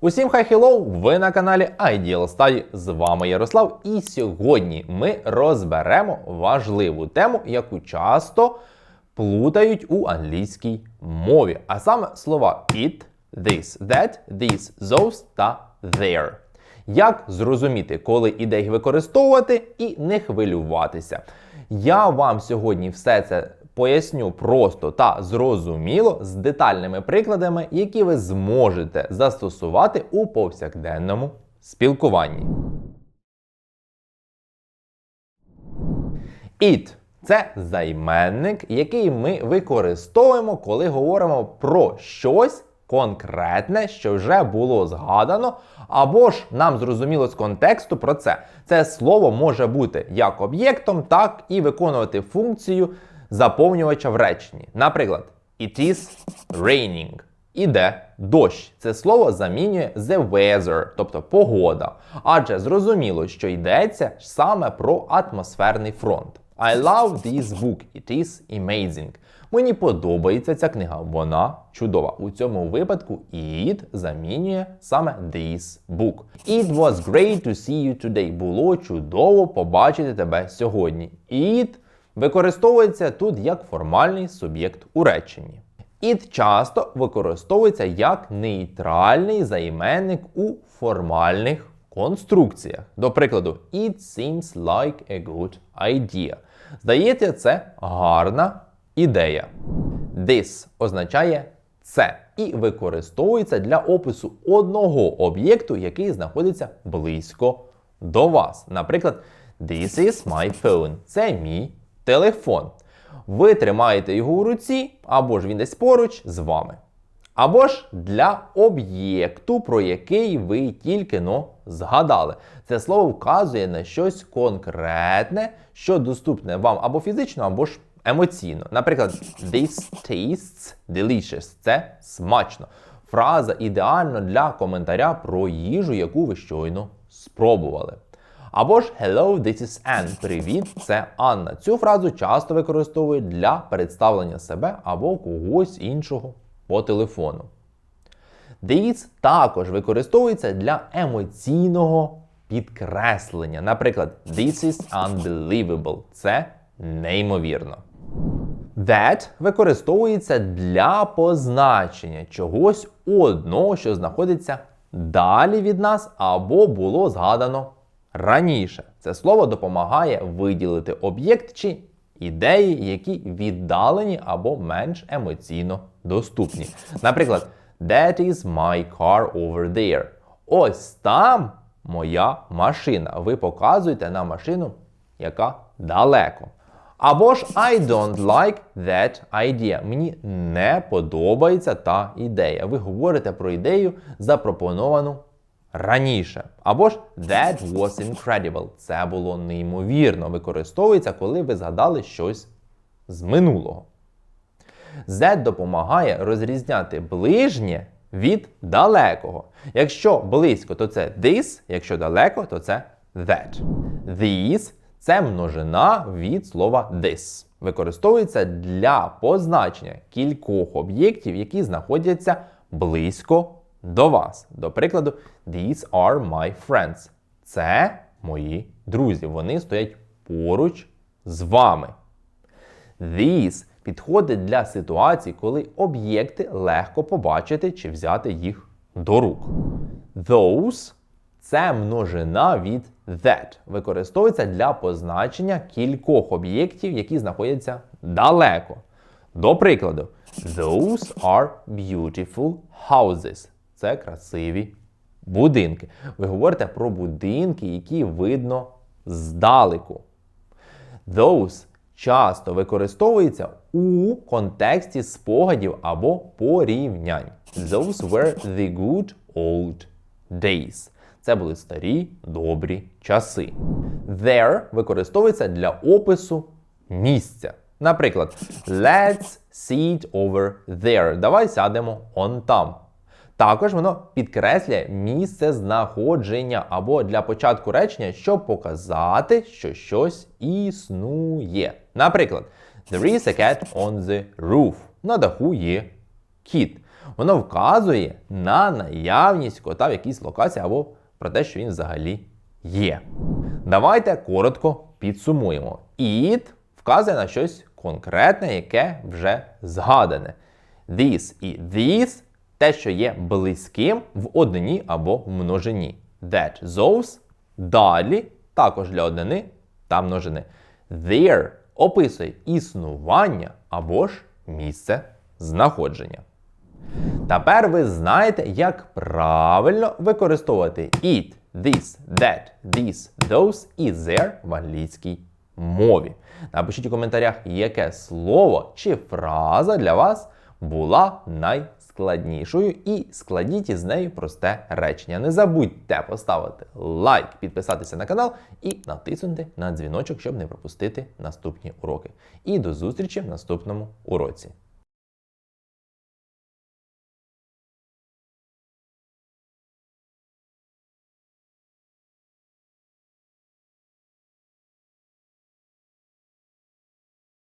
Усім хай хеллоу! Ви на каналі Ideal Study. З вами Ярослав. І сьогодні ми розберемо важливу тему, яку часто плутають у англійській мові. А саме слова it, this, that, this, those та there. Як зрозуміти, коли їх використовувати і не хвилюватися? Я вам сьогодні все це поясню просто та зрозуміло з детальними прикладами, які ви зможете застосувати у повсякденному спілкуванні. It – це займенник, який ми використовуємо, коли говоримо про щось конкретне, що вже було згадано, або ж нам зрозуміло з контексту про це. Це слово може бути як об'єктом, так і виконувати функцію заповнювача в реченні. Наприклад, it is raining. Іде дощ. Це слово замінює the weather, тобто погода. Адже зрозуміло, що йдеться саме про атмосферний фронт. I love this book. It is amazing. Мені подобається ця книга, вона чудова. У цьому випадку it замінює саме this book. It was great to see you today. Було чудово побачити тебе сьогодні. It використовується тут як формальний суб'єкт у реченні. It часто використовується як нейтральний займенник у формальних конструкціях. До прикладу, it seems like a good idea. Здається, це гарна ідея. This означає це і використовується для опису одного об'єкту, який знаходиться близько до вас. Наприклад, This is my phone. Це мій телефон. Ви тримаєте його у руці, або ж він десь поруч з вами. Або ж для об'єкту, про який ви тільки но згадали. Це слово вказує на щось конкретне, що доступне вам або фізично, або ж емоційно. Наприклад, this tastes delicious. Це смачно. Фраза ідеальна для коментаря про їжу, яку ви щойно спробували. Або ж Hello, this is Anne. Привіт, це Анна. Цю фразу часто використовують для представлення себе або когось іншого по телефону. This також використовується для емоційного підкреслення. Наприклад, This is unbelievable. Це неймовірно. That використовується для позначення чогось одного, що знаходиться далі від нас, або було згадано раніше. Це слово допомагає виділити об'єкт чи ідеї, які віддалені або менш емоційно доступні. Наприклад, That is my car over there. Ось там моя машина. Ви показуєте на машину, яка далеко. Або ж I don't like that idea. Мені не подобається та ідея. Ви говорите про ідею, запропоновану раніше. Або ж That was incredible. Це було неймовірно. Використовується, коли ви згадали щось з минулого. Z допомагає розрізняти ближнє від далекого. Якщо близько, то це this, якщо далеко, то це that. These це множина від слова this. Використовується для позначення кількох об'єктів, які знаходяться близько до вас. До прикладу, these are my friends. Це мої друзі. Вони стоять поруч з вами. These підходить для ситуацій, коли об'єкти легко побачити чи взяти їх до рук. Those це множина від that. Використовується для позначення кількох об'єктів, які знаходяться далеко. До прикладу, those are beautiful houses. Це красиві будинки. Ви говорите про будинки, які видно здалеку. Those часто використовується у контексті спогадів або порівнянь. Those were the good old days. Це були старі добрі часи. There використовується для опису місця. Наприклад, let's sit over there. Давай сядемо он там. Також воно підкреслює місце знаходження або для початку речення, щоб показати, що щось існує. Наприклад, there is a cat on the roof. На даху є кіт. Воно вказує на наявність кота в якійсь локації або про те, що він взагалі є. Давайте коротко підсумуємо. It вказує на щось конкретне, яке вже згадане. This і this те, що є близьким в однині або в множині. That, those, далі, також для однини та множини. There описує існування або ж місце знаходження. Тепер ви знаєте, як правильно використовувати it, this, that, this, those і there в англійській мові. Напишіть у коментарях, яке слово чи фраза для вас була найскладнішою, і складіть із нею просте речення. Не забудьте поставити лайк, підписатися на канал і натиснути на дзвіночок, щоб не пропустити наступні уроки. І до зустрічі в наступному уроці.